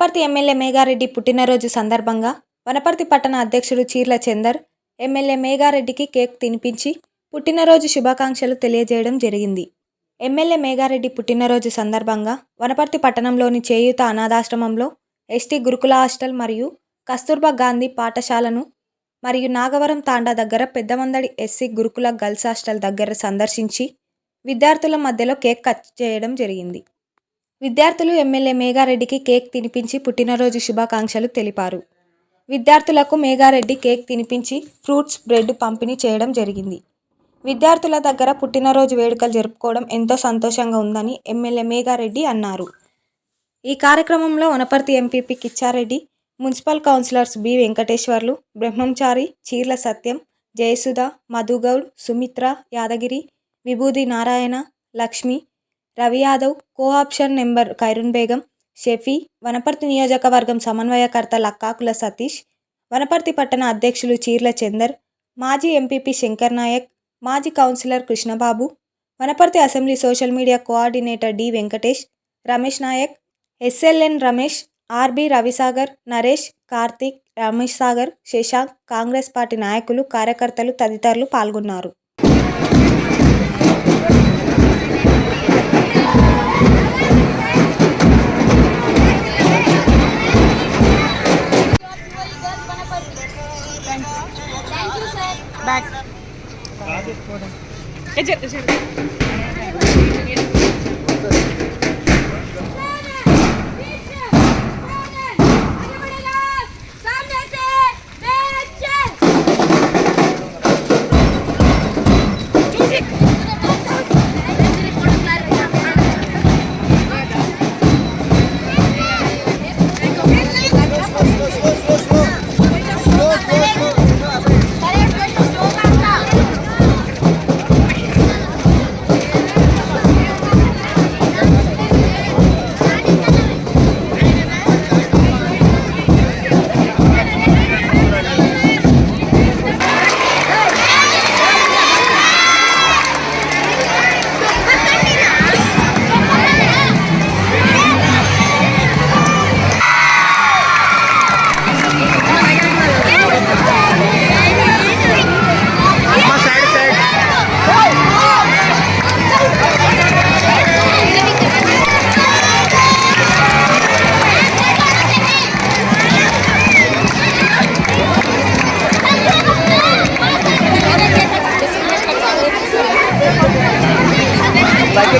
Wanaparthy MLA Megha Reddy పుట్టినరోజు సందర్భంగా వనపర్తి పట్టణ అధ్యక్షుడు చీర్ల చందర్ ఎమ్మెల్యే మేఘారెడ్డికి కేక్ తినిపించి పుట్టినరోజు శుభాకాంక్షలు తెలియజేయడం జరిగింది. ఎమ్మెల్యే మేఘారెడ్డి పుట్టినరోజు సందర్భంగా వనపర్తి పట్టణంలోని చేయూత అనాథాశ్రమంలో ఎస్టీ గురుకుల హాస్టల్ మరియు కస్తూర్బా గాంధీ పాఠశాలను మరియు నాగవరం తాండా దగ్గర Peddamandadi SC Gurukula girls hostel దగ్గర సందర్శించి విద్యార్థుల మధ్యలో కేక్ కట్ చేయడం జరిగింది. విద్యార్థులు ఎమ్మెల్యే మేఘారెడ్డికి కేక్ తినిపించి పుట్టినరోజు శుభాకాంక్షలు తెలిపారు. విద్యార్థులకు మేఘారెడ్డి కేక్ తినిపించి ఫ్రూట్స్ బ్రెడ్ పంపిణీ చేయడం జరిగింది. విద్యార్థుల దగ్గర పుట్టినరోజు వేడుకలు జరుపుకోవడం ఎంతో సంతోషంగా ఉందని ఎమ్మెల్యే మేఘారెడ్డి అన్నారు. ఈ కార్యక్రమంలో Wanaparthy MPP Kichchareddy municipal councillors B Venkateshwarlu Brahmachari Cheerla Satyam Jayasudha Madhugoud Sumitra Yadagiri Vibhudi Narayana Lakshmi Ravi Yadav co option number Khairun Begum Shafi Wanaparthy నియోజకవర్గం సమన్వయకర్త లక్కాకుల సతీష్ వనపర్తి పట్టణ అధ్యక్షులు చీర్ల చందర్ మాజీ ఎంపీపీ శంకర్ నాయక్ మాజీ councillor Krishnababu Wanaparthy assembly social media coordinator D Venkatesh Ramesh Naik SLN Ramesh RB Ravisagar Naresh Karthik Ramesh Sagar Shashank Congress party నాయకులు కార్యకర్తలు తదితరులు పాల్గొన్నారు. Thank you, sir. Back.